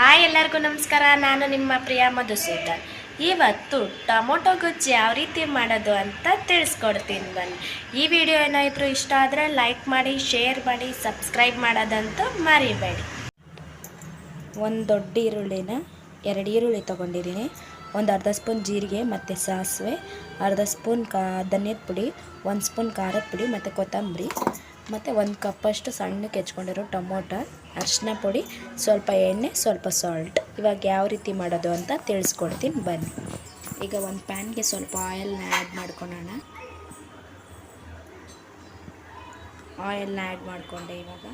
Hi ಎಲ್ಲರಿಗೂ ನಮಸ್ಕಾರ. ನಾನು ನಿಮ್ಮ ಪ್ರಿಯ ಮಧುಸೂದನ್. ಇವತ್ತು ಟೊಮೊಟೊ ಗೊಜ್ಜು ಯಾವ ರೀತಿ ಮಾಡೋದು ಅಂತ ತಿಳಿಸ್ಕೊಡ್ತೀನಿ ಬನ್ನಿ. ಈ ವಿಡಿಯೋ ಏನಾದರೂ ಇಷ್ಟ ಆದರೆ ಲೈಕ್ ಮಾಡಿ, ಶೇರ್ ಮಾಡಿ, ಸಬ್ಸ್ಕ್ರೈಬ್ ಮಾಡೋದಂತೂ ಮರಿಬೇಡಿ. ಒಂದು ದೊಡ್ಡ ಈರುಳ್ಳಿನ ಎರಡು ಈರುಳ್ಳಿ ತೊಗೊಂಡಿದ್ದೀನಿ. ಒಂದು ಅರ್ಧ ಸ್ಪೂನ್ ಜೀರಿಗೆ ಮತ್ತು ಸಾಸಿವೆ, ಅರ್ಧ ಸ್ಪೂನ್ ಕಾ ಧನ್ಯದ ಪುಡಿ, ಒಂದು ಸ್ಪೂನ್ ಖಾರದ ಪುಡಿ ಮತ್ತು ಕೊತ್ತಂಬರಿ. ಮತ್ತು ಒಂದು ಕಪ್ಪಷ್ಟು ಸಣ್ಣಕ್ಕೆ ಹೆಚ್ಕೊಂಡಿರೋ ಟೊಮೊಟೊ, ಅರಿಶಿನ ಪುಡಿ, ಸ್ವಲ್ಪ ಎಣ್ಣೆ, ಸ್ವಲ್ಪ ಸಾಲ್ಟ್ ಇವಾಗ ಯಾವ ರೀತಿ ಮಾಡೋದು ಅಂತ ತಿಳಿಸ್ಕೊಡ್ತೀನಿ, ಬನ್ನಿ. ಈಗ ಒಂದು ಪ್ಯಾನ್ಗೆ ಸ್ವಲ್ಪ ಆಯಿಲ್ನ ಆ್ಯಡ್ ಮಾಡ್ಕೊಳ್ಳೋಣ. ಆಯಿಲ್ನ ಆ್ಯಡ್ ಮಾಡಿಕೊಂಡೆ ಇವಾಗ.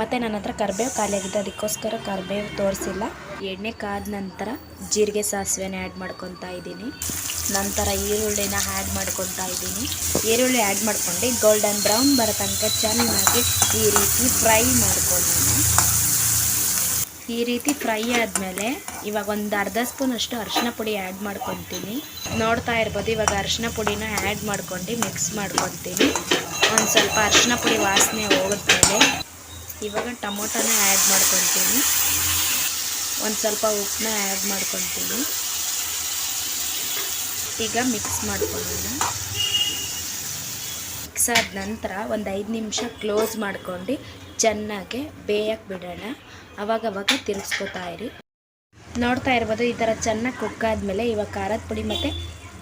ಮತ್ತು ನನ್ನ ಹತ್ರ ಕರಿಬೇವು ಖಾಲಿಯಾಗಿದೆ, ಅದಕ್ಕೋಸ್ಕರ ಕರಿಬೇವು ತೋರಿಸಿಲ್ಲ. ಎಣ್ಣೆ ಕಾದ ನಂತರ ಜೀರಿಗೆ ಸಾಸಿವೆನ ಆ್ಯಡ್ ಮಾಡ್ಕೊತಾ ಇದ್ದೀನಿ. ನಂತರ ಈರುಳ್ಳಿನ ಆ್ಯಡ್ ಮಾಡ್ಕೊತಾ ಇದ್ದೀನಿ. ಈರುಳ್ಳಿ ಆ್ಯಡ್ ಮಾಡ್ಕೊಂಡು ಗೋಲ್ಡನ್ ಬ್ರೌನ್ ಬರೋ ತನಕ ಚೆನ್ನಾಗಿ ಈ ರೀತಿ ಫ್ರೈ ಮಾಡ್ಕೊಂಡಿದ್ದೀನಿ ಈ ರೀತಿ ಫ್ರೈ ಆದಮೇಲೆ ಇವಾಗ ಒಂದು ಅರ್ಧ ಸ್ಪೂನ್ ಅಷ್ಟು ಅರಿಶಿನ ಪುಡಿ ಆ್ಯಡ್ ಮಾಡ್ಕೊತೀನಿ. ನೋಡ್ತಾ ಇರ್ಬೋದು, ಇವಾಗ ಅರಿಶಿನ ಪುಡಿನ ಆ್ಯಡ್ ಮಾಡ್ಕೊಂಡು ಮಿಕ್ಸ್ ಮಾಡ್ಕೊತೀನಿ. ಒಂದು ಸ್ವಲ್ಪ ಅರಿಶಿನ ಪುಡಿ ವಾಸನೆ ಹೋಗುತ್ತೆ ಇವಾಗ ಟೊಮೊಟೊನ ಆ್ಯಡ್ ಮಾಡ್ಕೊತೀನಿ. ಒಂದು ಸ್ವಲ್ಪ ಉಪ್ಪನ್ನ ಆ್ಯಡ್ ಮಾಡ್ಕೊತೀನಿ. ಈಗ ಮಿಕ್ಸ್ ಮಾಡ್ಕೊಳ್ಳೋಣ. ಮಿಕ್ಸ್ ಆದ ನಂತರ ಒಂದು ಐದು ನಿಮಿಷ ಕ್ಲೋಸ್ ಮಾಡ್ಕೊಂಡು ಚೆನ್ನಾಗಿ ಬೇಯಕ್ಕೆ ಬಿಡೋಣ. ಅವಾಗವಾಗ ತಿರುಗಿಸ್ಕೊತಾ ಇರಿ. ನೋಡ್ತಾ ಇರ್ಬೋದು ಈ ಥರ ಚೆನ್ನಾಗಿ ಕುಕ್ ಆದಮೇಲೆ ಇವಾಗ ಖಾರದ ಪುಡಿ ಮತ್ತು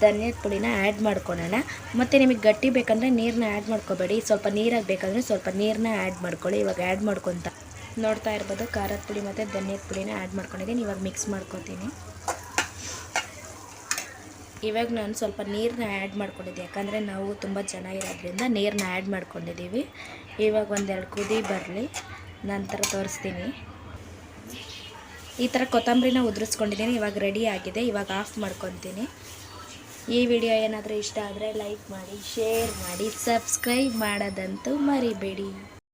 ಧನಿಯದ ಪುಡಿನ ಆ್ಯಡ್ ಮಾಡ್ಕೊಳ್ಳೋಣ ಮತ್ತು ನಿಮಗೆ ಗಟ್ಟಿ ಬೇಕಂದರೆ ನೀರನ್ನ ಆ್ಯಡ್ ಮಾಡ್ಕೋಬೇಡಿ. ಸ್ವಲ್ಪ ನೀರಾಗಿ ಬೇಕಂದರೆ ಸ್ವಲ್ಪ ನೀರನ್ನ ಆ್ಯಡ್ ಮಾಡ್ಕೊಳ್ಳಿ. ಇವಾಗ ಆ್ಯಡ್ ಮಾಡ್ಕೊತ ನೋಡ್ತಾ ಇರ್ಬೋದು. ಖಾರದ ಪುಡಿ ಮತ್ತು ಧನಿಯದ ಪುಡಿನ ಆ್ಯಡ್ ಮಾಡ್ಕೊಂಡಿದ್ದೀನಿ. ಇವಾಗ ಮಿಕ್ಸ್ ಮಾಡ್ಕೊತೀನಿ. ಇವಾಗ ನಾನು ಸ್ವಲ್ಪ ನೀರನ್ನ ಆ್ಯಡ್ ಮಾಡ್ಕೊಂಡಿದ್ದೆ. ಯಾಕಂದರೆ ನಾವು ತುಂಬ ಇರೋದ್ರಿಂದ ನೀರನ್ನ ಆ್ಯಡ್ ಮಾಡ್ಕೊಂಡಿದ್ದೀವಿ ಇವಾಗ ಒಂದೆರಡು ಕುದಿ ಬರಲಿ. ನಂತರ ತೋರಿಸ್ತೀನಿ. ಈ ಥರ ಕೊತ್ತಂಬರಿನ ಉದುರಿಸ್ಕೊಂಡಿದ್ದೀನಿ. ಇವಾಗ ರೆಡಿ ಆಗಿದೆ. ಇವಾಗ ಆಫ್ ಮಾಡ್ಕೊತೀನಿ. ಈ ವಿಡಿಯೋ ಏನಾದರೂ ಇಷ್ಟ ಆದರೆ ಲೈಕ್ ಮಾಡಿ ಶೇರ್ ಮಾಡಿ ಸಬ್ಸ್ಕ್ರೈಬ್ ಮಾಡೋದಂತೂ ಮರಿಬೇಡಿ.